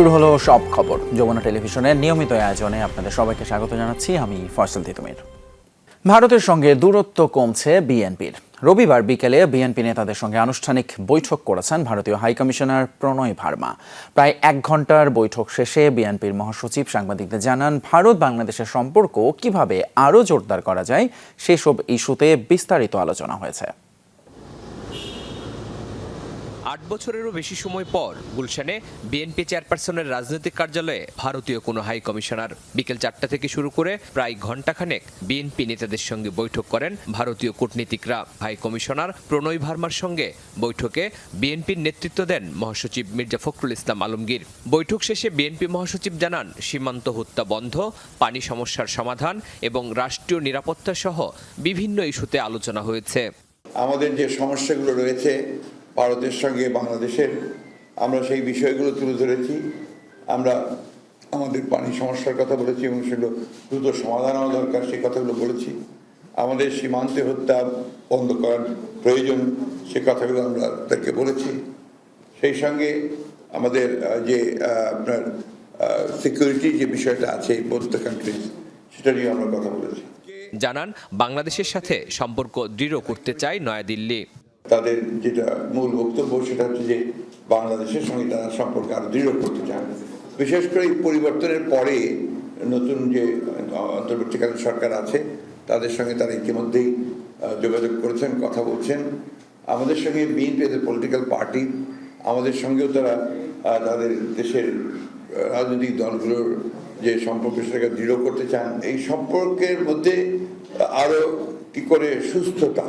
শুরু হলো সব খবর। যমুনা টেলিভিশনের নিয়মিত আয়োজনে আপনাদের সবাইকে স্বাগত জানাচ্ছি। আমি ফয়সাল তিতুমির। ভারতের সঙ্গে দূরত্ব কমছে বিএনপির। রবিবার বিকেলে বিএনপি নেতাদের সঙ্গে আনুষ্ঠানিক বৈঠক করেছেন ভারতীয় হাইকমিশনার প্রণয় ভার্মা। প্রায় এক ঘণ্টার বৈঠক শেষে বিএনপির মহাসচিব সাংবাদিকদের জানান, ভারত বাংলাদেশের সম্পর্ক কীভাবে আরও জোরদার করা যায়, সেসব ইস্যুতে বিস্তারিত আলোচনা হয়েছে। আট বছরেরও বেশি সময় পর গুলশানে বিএনপি চেয়ারপারসনের রাজনৈতিক কার্যালয়ে ভারতীয় কোনো হাই কমিশনার বিকেল চারটা থেকে শুরু করে প্রায় ঘণ্টাখানেক বিএনপি নেতাদের সঙ্গে বৈঠক করেন ভারতীয় কূটনীতিকরা। হাই কমিশনার প্রণয় ভার্মার সঙ্গে বৈঠকে বিএনপির নেতৃত্ব দেন মহাসচিব মির্জা ফখরুল ইসলাম আলমগীর। বৈঠক শেষে বিএনপি মহাসচিব জানান, সীমান্ত হত্যা বন্ধ, পানি সমস্যার সমাধান এবং রাষ্ট্রীয় নিরাপত্তা সহ বিভিন্ন ইস্যুতে আলোচনা হয়েছে। আমাদের যে সমস্যাগুলো রয়েছে ভারতের সঙ্গে বাংলাদেশের, আমরা সেই বিষয়গুলো তুলে ধরেছি। আমরা আমাদের পানি সমস্যার কথা বলেছি এবং সেগুলো দ্রুত সমাধান হওয়া দরকার, সেই কথাগুলো বলেছি। আমাদের সীমান্তে হত্যা বন্ধ করার প্রয়োজন, সে কথাগুলো আমরা তাকে বলেছি। সেই সঙ্গে আমাদের যে আপনার সিকিউরিটি যে বিষয়টা আছে বোথ কান্ট্রিজ সেটা নিয়ে আমরা কথা বলেছি। জানান, বাংলাদেশের সাথে সম্পর্ক দৃঢ় করতে চায় নয়াদিল্লি। তাদের যেটা মূল বক্তব্য সেটা হচ্ছে যে বাংলাদেশের সঙ্গে তারা সম্পর্ক আরও দৃঢ় করতে চান। বিশেষ করে এই পরিবর্তনের পরে নতুন যে অন্তর্বর্তীকালীন সরকার আছে, তাদের সঙ্গে তারা ইতিমধ্যেই যোগাযোগ করেছেন, কথা বলছেন। আমাদের সঙ্গে বিএনপি পলিটিক্যাল পার্টি আমাদের সঙ্গেও তারা তাদের দেশের রাজনৈতিক দলগুলোর যে সম্পর্ক সেটাকে দৃঢ় করতে চান। এই সম্পর্কের মধ্যে আরও কি করে সুস্থতা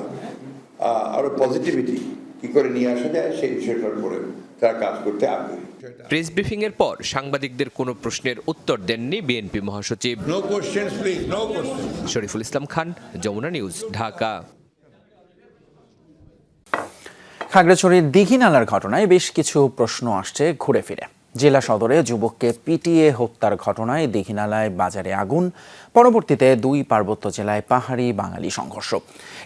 আরও পজিটিভিটি কি করে নিয়ে আসা যায় সেই বিষয়টার উপরে তারা কাজ করতে আগ্রহী। প্রেস ব্রিফিং এর পর সাংবাদিকদের কোনো প্রশ্নের উত্তর দেননি বিএনপি মহাসচিব। শরীফুল ইসলাম খান যমুনা নিউজ ঢাকা। খাগড়াছড়ির দীঘিনালার ঘটনায় বেশ কিছু প্রশ্ন আসছে ঘুরে ফিরে। জেলা সদরে যুবককে পিটিয়ে হত্যার ঘটনায় দীঘিনালায় বাজারে আগুন, পরবর্তীতে দুই পার্বত্য জেলায় পাহাড়ি বাঙালি সংঘর্ষ।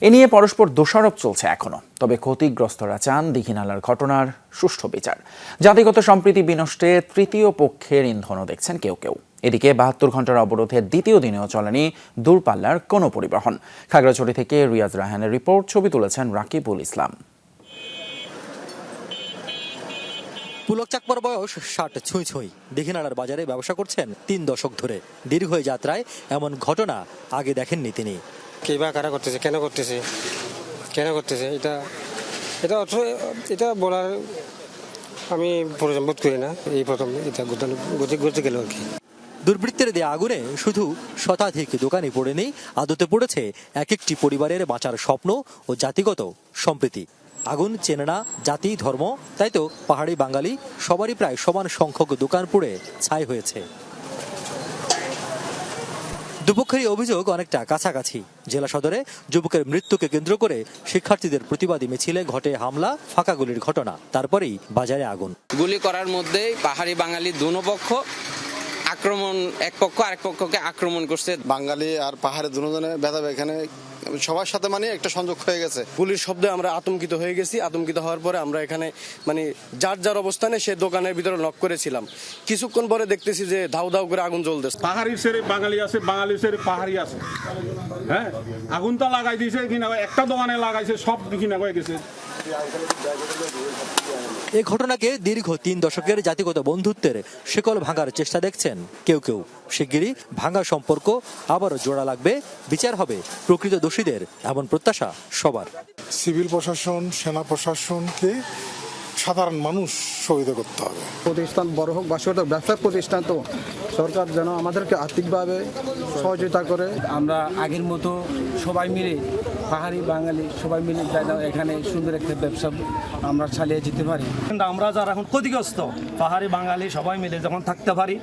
এ নিয়ে পরস্পর দোষারোপ চলছে এখনও তবে ক্ষতিগ্রস্তরা চান দীঘিনালার ঘটনার সুষ্ঠু বিচার। জাতিগত সম্প্রীতি বিনষ্টে তৃতীয় পক্ষের ইন্ধনও দেখছেন কেউ কেউ। এদিকে বাহাত্তর ঘণ্টার অবরোধের দ্বিতীয় দিনেও চলেনি দূরপাল্লার কোনো পরিবহন। খাগড়াছড়ি থেকে রিয়াজ রাহানের রিপোর্ট, ছবি তুলেছেন রাকিবুল ইসলাম। পুলক চাকমার বয়স ষাট ছুঁই ছুঁই। দীঘিনাড়ার বাজারে ব্যবসা করছেন তিন দশক ধরে। দীর্ঘ যাত্রায় এমন ঘটনা আগে দেখেননি তিনি। কে বা কারা করতেছে? কেন করতেছে? কেন করতেছে? এটা এটা অর্থ এটা বলার আমি প্রয়োজন বোধ করি না। এই প্রথম এটা ঘটে ঘটে গেল আর কি। দুর্বৃত্তের দেয়া আগুনে শুধু শতাধিক দোকানে পড়েনি আদতে পড়েছে এক একটি পরিবারের বাঁচার স্বপ্ন ও জাতিগত সম্প্রীতি। আগুন চেনে না জাতি ধর্ম তাই তো পাহাড়ি বাঙালি সবারই প্রায় সমান সংখ্যক দোকান পুড়ে ছাই হয়েছে। দুপক্ষেরই অভিযোগ অনেকটা কাছাকাছি। জেলা সদরে যুবকের মৃত্যুকে কেন্দ্র করে শিক্ষার্থীদের প্রতিবাদী মিছিলে ঘটে হামলা ফাঁকা গুলির ঘটনা তারপরেই বাজারে আগুন। গুলি করার মধ্যেই পাহাড়ি বাঙালি দুনো পক্ষ আক্রমণ এক পক্ষ আরেক পক্ষকে আক্রমণ করছে। বাঙালি আর পাহাড়ে দুজনে ভেদাবে এখানে সবার সাথে মানে একটা সংযোগ হয়ে গেছে। গুলির শব্দে আমরা আতঙ্কিত হয়ে গেছি। আতঙ্কিত হওয়ার পরে আমরা এখানে মানে যার যার অবস্থানে সে দোকানের ভিতরে লক করেছিলাম। কিছুক্ষণ পরে দেখতেছি যে ধাউ ধাউ করে আগুন জ্বলতেছে। পাহাড়ি সেরে বাঙালি আছে বাঙালি সেরে পাহাড়ি আছে। হ্যাঁ? আগুনটা লাগাই দিয়েছে কিনা একটা দোকানে লাগাইছে সব কিনা হয়ে গেছে। এই ঘটনাকে দীর্ঘ তিন দশকের জাতিগত বন্ধুত্বের শিকল ভাঙার চেষ্টা দেখছেন কেউ কেউ। শিগগিরই ভাঙা সম্পর্ক আবারও জোড়া লাগবে। বিচার হবে প্রকৃত দোষীদের এমন প্রত্যাশা সবার। সিভিল প্রশাসন সেনা প্রশাসনকে সাধারণ মানুষ সহযোগিতা করতে হবে। প্রতিষ্ঠান বড় হোক বা ছোট ব্যবসার প্রতিষ্ঠান তো সরকার যেন আমাদেরকে আর্থিকভাবে সহযোগিতা করে। আমরা আগের মতো সবাই মিলে পাহাড়ি বাঙালি সবাই মিলে যেন এখানে সুন্দর একটা ব্যবসা আমরা চালিয়ে যেতে পারি। কিন্তু আমরা যারা এখন ক্ষতিগ্রস্ত পাহাড়ি বাঙালি সবাই মিলে যখন থাকতে পারি।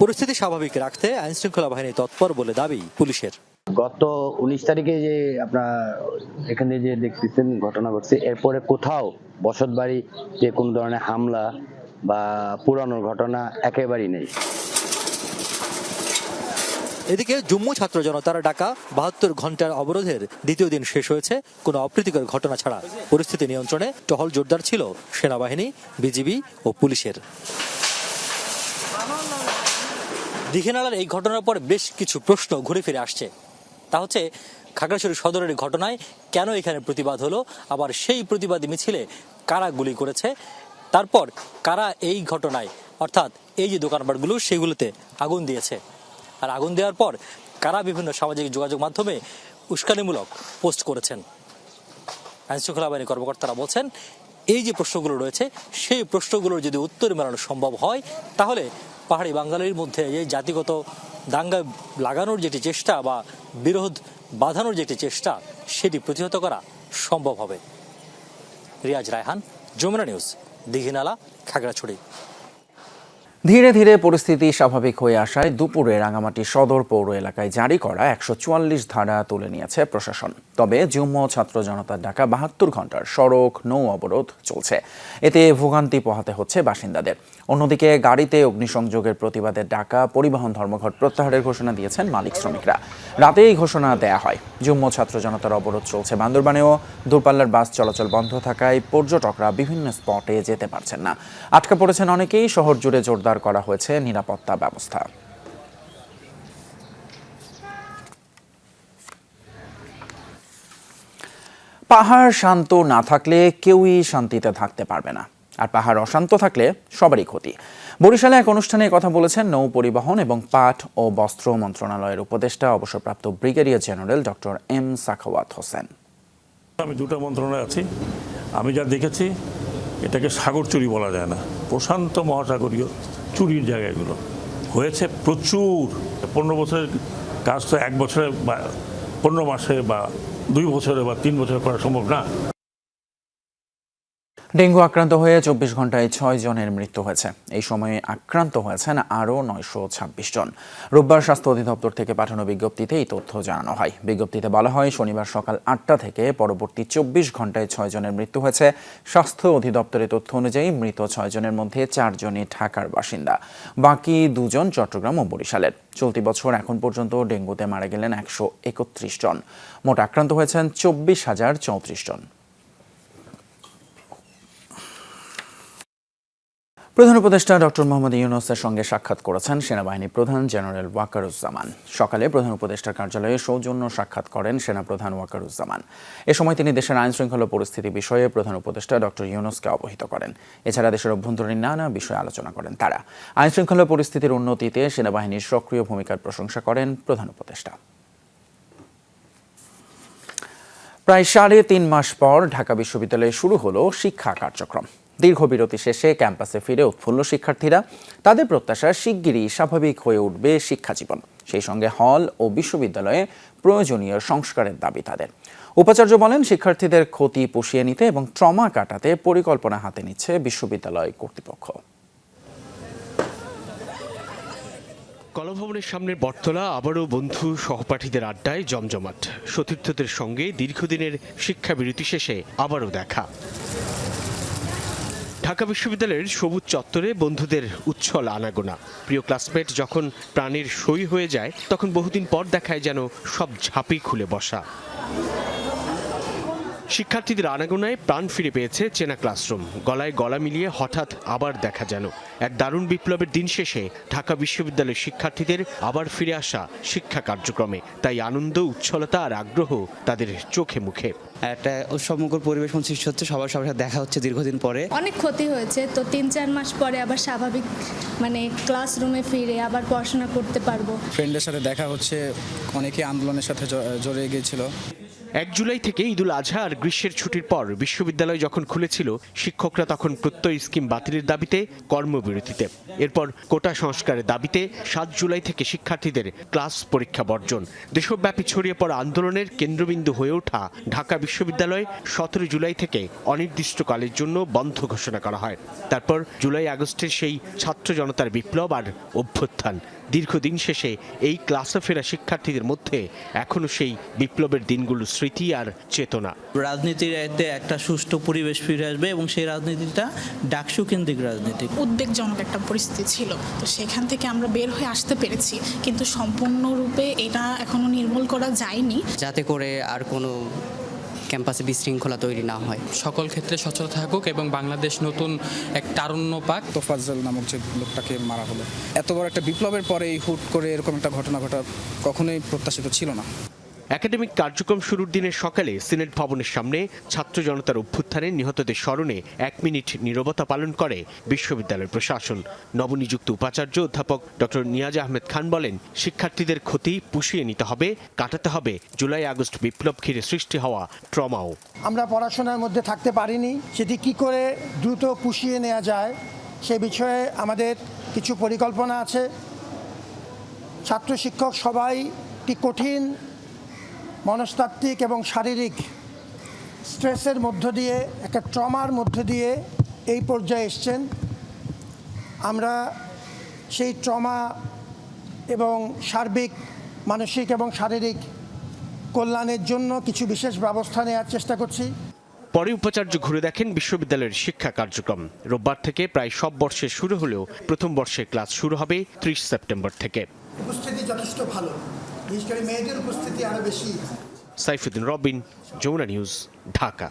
পরিস্থিতি স্বাভাবিক রাখতে আইন শৃঙ্খলা বাহিনী তৎপর বলে দাবি পুলিশের। গত উনিশ তারিখে যে আপনার এখানে যে দেখতেছেন ঘটনা ঘটছে এরপরে কোথাও বসত বাড়ি যে কোনো ধরনের হামলা বা পুরানোর ঘটনা একেবারেই নেই। এদিকে জম্মু ছাত্র জনতার ডাকা বাহাত্তর ঘণ্টার অবরোধের দ্বিতীয় দিন শেষ হয়েছে কোনো অপ্রীতিকর ঘটনা ছাড়া। পরিস্থিতি নিয়ন্ত্রণে টহল জোরদার ছিল সেনাবাহিনী বিজিবি ও পুলিশের। দীঘিনালার এই ঘটনার পর বেশ কিছু প্রশ্ন ঘুরে ফিরে আসছে। তা হচ্ছে, খাগড়াছড়ি সদরের ঘটনায় কেন এখানে প্রতিবাদ হলো? আবার সেই প্রতিবাদী মিছিলে কারা গুলি করেছে? তারপর কারা এই ঘটনায়, অর্থাৎ এই যে দোকানপাটগুলো, সেগুলোতে আগুন দিয়েছে? আর আগুন দেওয়ার পর কারা বিভিন্ন সামাজিক যোগাযোগ মাধ্যমে উস্কানিমূলক পোস্ট করেছেন? আইনশৃঙ্খলা বাহিনী কর্মকর্তারা বলছেন, এই যে প্রশ্নগুলো রয়েছে, সেই প্রশ্নগুলোর যদি উত্তর মেলানো সম্ভব হয়, তাহলে পাহাড়ি বাঙালির মধ্যে এই জাতিগত দাঙ্গা লাগানোর যেটি চেষ্টা বা বিরোধ বাঁধানোর যেটি চেষ্টা, সেটি প্রতিহত করা সম্ভব হবে। রিয়াজ রায়হান, যমুনা নিউজ, দিঘিনালা, খাগড়াছড়ি। ধীরে ধীরে পরিস্থিতি স্বাভাবিক হয়ে আসায় দুপুরে রাঙামাটি সদর পৌর এলাকায় জারি করা একশো চুয়াল্লিশ ধারা তুলে নিয়েছে প্রশাসন। তবে যুগ্ম ছাত্র জনতার ডাকা বাহাত্তর ঘণ্টার সড়ক নৌ অবরোধ চলছে। এতে ভোগান্তি পোহাতে হচ্ছে বাসিন্দাদের। অন্যদিকে গাড়িতে অগ্নিসংযোগের প্রতিবাদের ডাকা পরিবহন ধর্মঘট প্রত্যাহারের ঘোষণা দিয়েছেন মালিক শ্রমিকরা। রাতে এই ঘোষণা দেয়া হয়, যুগ্ম ছাত্র জনতার অবরোধ চলছে বান্দরবানেও। দূরপাল্লার বাস চলাচল বন্ধ থাকায় পর্যটকরা বিভিন্ন স্পটে যেতে পারছেন না। আটকা পড়েছেন অনেকেই, শহর জুড়ে জোরদার করা হয়েছে নিরাপত্তা ব্যবস্থা। পাহাড় শান্ত না থাকলে কেউই শান্তিতে থাকতে পারবে না। আর পাহাড় অশান্ত থাকলে সবারই ক্ষতি। বরিশালে এক অনুষ্ঠানে কথা বলেছেন নৌ পরিবহন এবং পাট ও বস্ত্র মন্ত্রণালয়ের উপদেষ্টা, অবসরপ্রাপ্ত brigadier general doctor M Sakhawat Hossain. আমি দুটো মন্ত্রণালয় আছি। আমি যা দেখেছি, এটাকে সাগর চুরি বলা যায় না। প্রশান্ত মহাসাগরীয় চুরির জায়গাগুলো। হয়েছে প্রচুর। পনেরো বছরের কাজ তো এক বছরে বা পনেরো মাসে বা দুই বছরে বা তিন বছরে করা সম্ভব না। ডেঙ্গু আক্রান্ত হয়ে চব্বিশ ঘন্টায় ছয় জনের মৃত্যু হয়েছে। এই সময়ে আক্রান্ত হয়েছেন আরও নয়শো ছাব্বিশ জন। রোববার স্বাস্থ্য অধিদপ্তর থেকে পাঠানো বিজ্ঞপ্তিতে এই তথ্য জানানো হয়। বিজ্ঞপ্তিতে বলা হয়, শনিবার সকাল আটটা থেকে পরবর্তী চব্বিশ ঘন্টায় ছয় জনের মৃত্যু হয়েছে। স্বাস্থ্য অধিদপ্তরের তথ্য অনুযায়ী মৃত ছয় জনের মধ্যে চারজনই ঢাকার বাসিন্দা। বাকি দুজন চট্টগ্রাম ও বরিশালের। চলতি বছর এখন পর্যন্ত ডেঙ্গুতে মারা গেলেন একশো একত্রিশ জন। মোট আক্রান্ত হয়েছেন চব্বিশ হাজার চৌত্রিশ জন। প্রধান উপদেষ্টা ডক্টর মোহাম্মদ ইউনুসের সঙ্গে সাক্ষাৎ করেছেন সেনাবাহিনী প্রধান জেনারেল ওয়াকারুজ্জামান। সকালে প্রধান উপদেষ্টার কার্যালয়ে সৌজন্য সাক্ষাৎ করেন সেনাপ্রধান ওয়াকারুজ্জামান। এ সময় তিনি দেশের আইন শৃঙ্খলা পরিস্থিতি বিষয়ে প্রধান উপদেষ্টা ডক্টর ইউনুসকে অবহিত করেন। এছাড়া দেশের অভ্যন্তরীণ নানা বিষয়ে আলোচনা করেন তারা। আইন শৃঙ্খলা পরিস্থিতির উন্নতিতে সেনাবাহিনীর সক্রিয় ভূমিকার প্রশংসা করেন প্রধান উপদেষ্টা। প্রায় সাড়ে তিন মাস পর ঢাকা বিশ্ববিদ্যালয়ে শুরু হলো শিক্ষা কার্যক্রম। দীর্ঘ বিরতি শেষে ক্যাম্পাসে ফিরে উৎফুল্ল শিক্ষার্থীরা তাদের প্রত্যাশা শিগগিরই স্বাভাবিক হয়ে উঠবে শিক্ষা জীবন। সেই সঙ্গে হল ও বিশ্ববিদ্যালয়ে প্রয়োজনীয় সংস্কারের দাবি তাদের। উপাচার্য বলেন, শিক্ষার্থীদের ক্ষতি পুষিয়ে নিতে এবং ট্রমা কাটাতে পরিকল্পনা হাতে নিচ্ছে বিশ্ববিদ্যালয় কর্তৃপক্ষ। কলাভবনের সামনের বটতলা আবারও বন্ধু সহপাঠীদের আড্ডায় জমজমাট। সতীর্থদের সঙ্গে দীর্ঘদিনের শিক্ষা বিরতি শেষে আবারও দেখা। ঢাকা বিশ্ববিদ্যালয়ের সবুজ চত্বরে বন্ধুদের উচ্ছল আনাগোনা। প্রিয় ক্লাসমেট, যখন প্রাণীর সই হয়ে যায়, তখন বহুদিন পর দেখায় যেন সব ঝাঁপি খুলে বসা। শিক্ষার্থীদের আনাগোনায় প্রাণ ফিরে পেয়েছে চেনা ক্লাসরুম। গলায় গলা মিলিয়ে হঠাৎ আবার দেখা যেন। এক দারুণ বিপ্লবের দিন শেষে ঢাকা বিশ্ববিদ্যালয়ের শিক্ষার্থীদের আবার ফিরে আসা শিক্ষা কার্যক্রমে। তাই আনন্দ উচ্ছলতা আর আগ্রহ তাদের চোখে মুখে। একটা উৎসবমুখর পরিবেশ সৃষ্টি হচ্ছে সবার সবার সাথে দেখা হচ্ছে দীর্ঘদিন পরে। অনেক ক্ষতি হয়েছে তো তিন চার মাস পরে আবার স্বাভাবিক মানে ক্লাসরুমে ফিরে আবার পড়াশোনা করতে পারব। ফ্রেন্ডের সাথে দেখা হচ্ছে অনেকে আন্দোলনের সাথে জড়িয়ে গিয়েছিল। এক জুলাই থেকে ঈদুল আজহা আর গ্রীষ্মের ছুটির পর বিশ্ববিদ্যালয় যখন খুলেছিল, শিক্ষকরা তখন প্রত্যয় স্কিম বাতিলের দাবিতে কর্মবিরতিতে। এরপর কোটা সংস্কারের দাবিতে সাত জুলাই থেকে শিক্ষার্থীদের ক্লাস পরীক্ষা বর্জন। দেশব্যাপী ছড়িয়ে পড়া আন্দোলনের কেন্দ্রবিন্দু হয়ে ওঠা ঢাকা বিশ্ববিদ্যালয় সতেরো জুলাই থেকে অনির্দিষ্টকালের জন্য বন্ধ ঘোষণা করা হয়। তারপর জুলাই আগস্টের সেই ছাত্র জনতার বিপ্লব আর অভ্যুত্থান। দীর্ঘদিন শেষে এই ক্লাসে ফেরা শিক্ষার্থীদের মধ্যে এখনও সেই বিপ্লবের দিনগুলোর স্মৃতি আর চেতনা। রাজনীতির এতে একটা সুষ্ঠু পরিবেশ ফিরে আসবে এবং সেই রাজনীতিটা ডাকসু কেন্দ্রিক রাজনীতি। উদ্বেগজনক একটা পরিস্থিতি ছিল। তো সেখান থেকে আমরা বের হয়ে আসতে পেরেছি। কিন্তু সম্পূর্ণরূপে এটা এখনও নির্মূল করা যায়নি। যাতে করে আর কোনো ক্যাম্পাসে বিশৃঙ্খলা তৈরি না হয়। সকল ক্ষেত্রে সচল থাকুক এবং বাংলাদেশ নতুন এক তারুণ্য পাক। তোফাজ্জল নামক যে লোকটাকে মারা হলো। এত বড় একটা বিপ্লবের পরে এই হুট করে এরকম একটা ঘটনা ঘটা কখনোই প্রত্যাশিত ছিল না। একাডেমিক কার্যক্রম শুরুর দিনের সকালে সিনেট ভবনের সামনে ছাত্র জনতার অভ্যুত্থানে নিহতদের স্মরণে এক মিনিট নীরবতা পালন করে বিশ্ববিদ্যালয় প্রশাসন। নবনিযুক্ত উপাচার্য অধ্যাপক ডক্টর নিয়াজ আহমেদ খান বলেন, শিক্ষার্থীদের ক্ষতি পুষিয়ে নিতে হবে, কাটাতে হবে। জুলাই আগস্ট বিপ্লব ঘিরে সৃষ্টি হওয়া ট্রমাও। আমরা পড়াশোনার মধ্যে থাকতে পারিনি, সেটি কি করে দ্রুত পুষিয়ে নেওয়া যায় সে বিষয়ে আমাদের কিছু পরিকল্পনা আছে। ছাত্র শিক্ষক সবাই একটি কঠিন মনস্তাত্ত্বিক এবং শারীরিক স্ট্রেসের মধ্য দিয়ে একটা ট্রমার মধ্য দিয়ে এই পর্যায়ে এসছেন। আমরা সেই ট্রমা এবং সার্বিক মানসিক এবং শারীরিক কল্যাণের জন্য কিছু বিশেষ ব্যবস্থা নেওয়ার চেষ্টা করছি। পরে উপাচার্য ঘুরে দেখেন বিশ্ববিদ্যালয়ের শিক্ষা কার্যক্রম। রোববার থেকে প্রায় সব বর্ষে শুরু হলেও প্রথম বর্ষের ক্লাস শুরু হবে ত্রিশ সেপ্টেম্বর থেকে। উপস্থিতি যথেষ্ট ভালো। বিশেষ করে মেয়েদের উপস্থিতি আরও বেশি। সাইফুদ্দিন রবিন যমুনা নিউজ ঢাকা।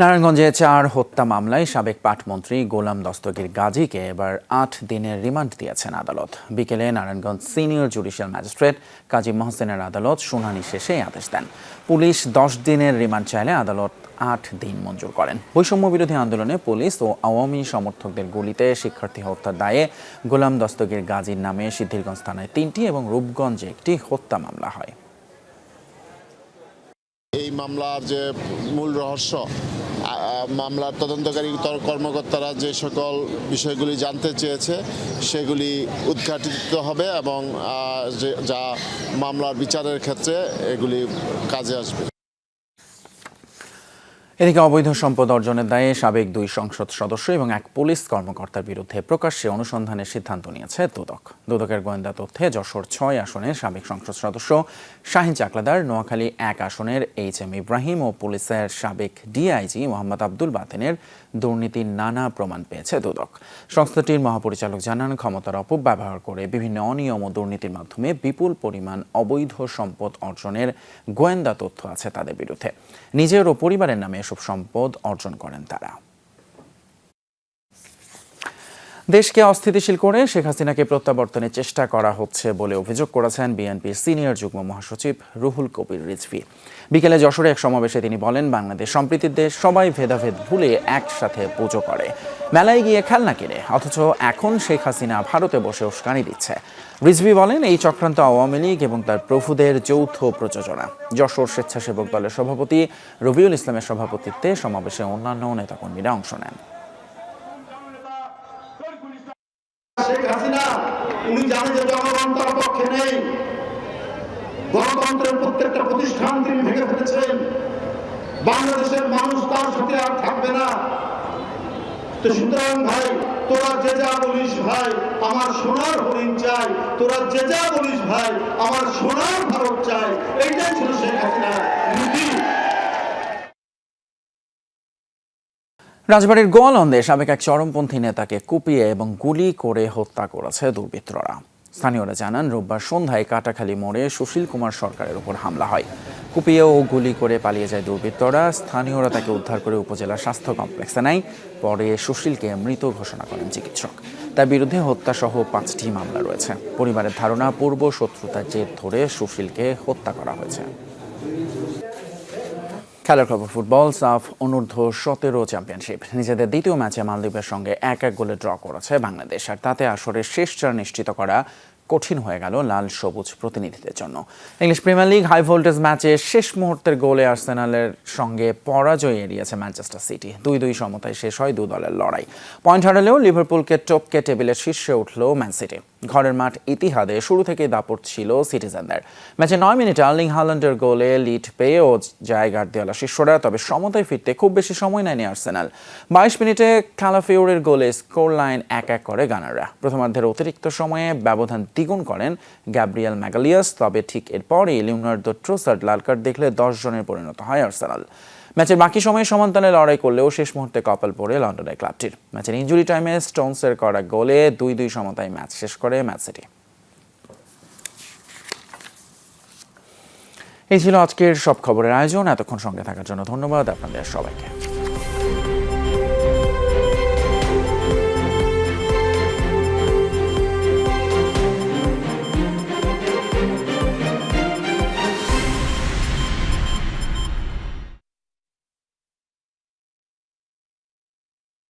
নারায়ণগঞ্জে চার হত্যা মামলায় সাবেক পাটমন্ত্রী গোলাম দস্তগীর গাজীকে এবার আট দিনের রিমান্ড দিয়েছেন আদালত। বিকেলে Narayanganj senior judicial magistrate Kazi মহসেনের আদালত শুনানি শেষে আদেশ দেন। পুলিশ দশ দিনের রিমান্ড চাইলে আদালত আট দিন মঞ্জুর করেন। বৈষম্য বিরোধী আন্দোলনে পুলিশ ও আওয়ামী সমর্থকদের গুলিতে শিক্ষার্থী হত্যার দায়ে গোলাম দস্তগীর গাজীর নামে সিদ্ধিরগঞ্জ থানায় তিনটি এবং রূপগঞ্জে একটি হত্যা মামলা হয়। এই মামলার যে মূল রহস্য মামলার তদন্তকারী কর্মকর্তারা যে সকল বিষয়গুলি জানতে চেয়েছে, সেগুলি উদ্ঘাটিত হবে এবং যা মামলার বিচারের ক্ষেত্রে এগুলি কাজে আসবে। এদিকে অবৈধ সম্পদ অর্জনের দায়ে সাবেক দুই সংসদ সদস্য এবং এক পুলিশ কর্মকর্তার বিরুদ্ধে প্রকাশ্যে অনুসন্ধানের সিদ্ধান্ত নিয়েছে দুদক। দুদকের গোয়েন্দা তথ্যে যশোর ছয় আসনের সাবেক সংসদ সদস্য শাহিন চাকলাদার নোয়াখালী এক আসনের এইচ এম ইব্রাহিম ও পুলিশের সাবেক ডিআইজি মোহাম্মদ আব্দুল বাতেনের দুর্নীতির নানা প্রমাণ পেয়েছে দুদক। সংস্থাটির মহাপরিচালক জানান, ক্ষমতার অপব্যবহার করে বিভিন্ন অনিয়ম ও দুর্নীতির মাধ্যমে বিপুল পরিমাণ অবৈধ সম্পদ অর্জনের গোয়েন্দা তথ্য আছে তাদের বিরুদ্ধে। নিজের ও পরিবারের নামে এসব সম্পদ অর্জন করেন তারা। দেশকে অস্থিতিশীল করে শেখ হাসিনাকে প্রত্যাবর্তনের চেষ্টা করা হচ্ছে বলে অভিযোগ করেছেন বিএনপির সিনিয়র যুগ্ম মহাসচিব রুহুল কবির রিজভি। বিকেলে যশোরে এক সমাবেশে তিনি বলেন, বাংলাদেশ সম্প্রীতির দেশ, সবাই ভেদাভেদ ভুলে একসাথে পুজো করে। মেলায় গিয়ে খেলনা কিনে, অথচ এখন শেখ হাসিনা ভারতে বসে উস্কানি দিচ্ছে। রিজভি বলেন, এই চক্রান্ত আওয়ামী লীগ এবং তার প্রভুদের যৌথ প্রযোজনা। যশোর স্বেচ্ছাসেবক দলের সভাপতি রবিউল ইসলামের সভাপতিত্বে সমাবেশে অন্যান্য নেতাকর্মীরা অংশ নেন শেখ হাসিনা উনি জানে যে জনগণ তার পক্ষে নেই গণতন্ত্রের প্রত্যেকটা প্রতিষ্ঠান তিনি ভেঙে ফেলেছেন। বাংলাদেশের মানুষ তার সাথে আর থাকবে না। তো সুতরাং ভাই, তোরা যে যা বলিস ভাই, আমার সোনার হরিণ চাই। তোরা যে যা বলিস ভাই, আমার সোনার ভারত চাই। এইটাই ছিল শেখ হাসিনার নীতি। রাজবাড়ির গোয়ালন্দে সাবেক এক চরমপন্থী নেতাকে কুপিয়ে এবং গুলি করে হত্যা করেছে দুর্বৃত্তরা। স্থানীয়রা জানান, রোববার সন্ধ্যায় কাটাখালী মোড়ে সুশীল কুমার সরকারের উপর হামলা হয়। কুপিয়ে ও গুলি করে পালিয়ে যায় দুর্বৃত্তরা। স্থানীয়রা তাকে উদ্ধার করে উপজেলা স্বাস্থ্য কমপ্লেক্সে নেয়। পরে সুশীলকে মৃত ঘোষণা করেন চিকিৎসক। তার বিরুদ্ধে হত্যাসহ পাঁচটি মামলা রয়েছে। পরিবারের ধারণা পূর্ব শত্রুতার জের ধরে সুশীলকে হত্যা করা হয়েছে। খেলার খবর, ফুটবল সাফ অনূর্ধ্ব সতেরো চ্যাম্পিয়নশিপ নিজেদের দ্বিতীয় ম্যাচে মালদ্বীপের সঙ্গে এক এক গোলে ড্র করেছে বাংলাদেশ। আর তাতে আসরের শেষ চার নিশ্চিত করা কঠিন হয়ে গেল লাল সবুজ প্রতিনিধিদের জন্য। English Premier League high voltage ম্যাচে শেষ মুহূর্তের গোলে আর্সেনালের সঙ্গে পরাজয় এড়িয়েছে ম্যানচেস্টার সিটি। দুই দুই সমতায় শেষ হয় দু দলের লড়াই। পয়েন্ট হারালেও লিভারপুলকে টপকে টেবিলের শীর্ষে উঠল ম্যান সিটি। ঘরের মাঠ ইতিহাদে শুরু থেকেই দাপট ছিল সিটিজেনদের। ম্যাচে নয় মিনিটে আর্লিং হাল্যান্ডের গোলে লিড পেয়েও যায় গার্দিওলা শিষ্যরা তবে সমতায় ফিরতে খুব বেশি সময় নেয়নি আর্সেনাল। বাইশ মিনিটে ক্যালাফিওরের গোলে স্কোর লাইন এক এক করে গানাররা। প্রথমার্ধের অতিরিক্ত সময়ে ব্যবধান দ্বিগুণ করেন গ্যাব্রিয়াল ম্যাগালিয়াস, তবে ঠিক এরপরই লিওনার্দো ট্রোসার্ড লাল কার্ড দেখলে দশ জনের পরিণত হয় আর্সেনাল। ম্যাচের বাকি সময়ে সমান্তানে লড়াই করলেও শেষ মুহূর্তে কপাল পড়ে লন্ডনের ক্লাবটির। ম্যাচের ইঞ্জুরি টাইমে স্টোনসের করা গোলে দুই দুই সমতায় ম্যাচ শেষ করে ম্যাচ সিটি। এই ছিল আজকের সব খবরের আয়োজন। এতক্ষণ সঙ্গে থাকার জন্য ধন্যবাদ আপনাদের সবাইকে।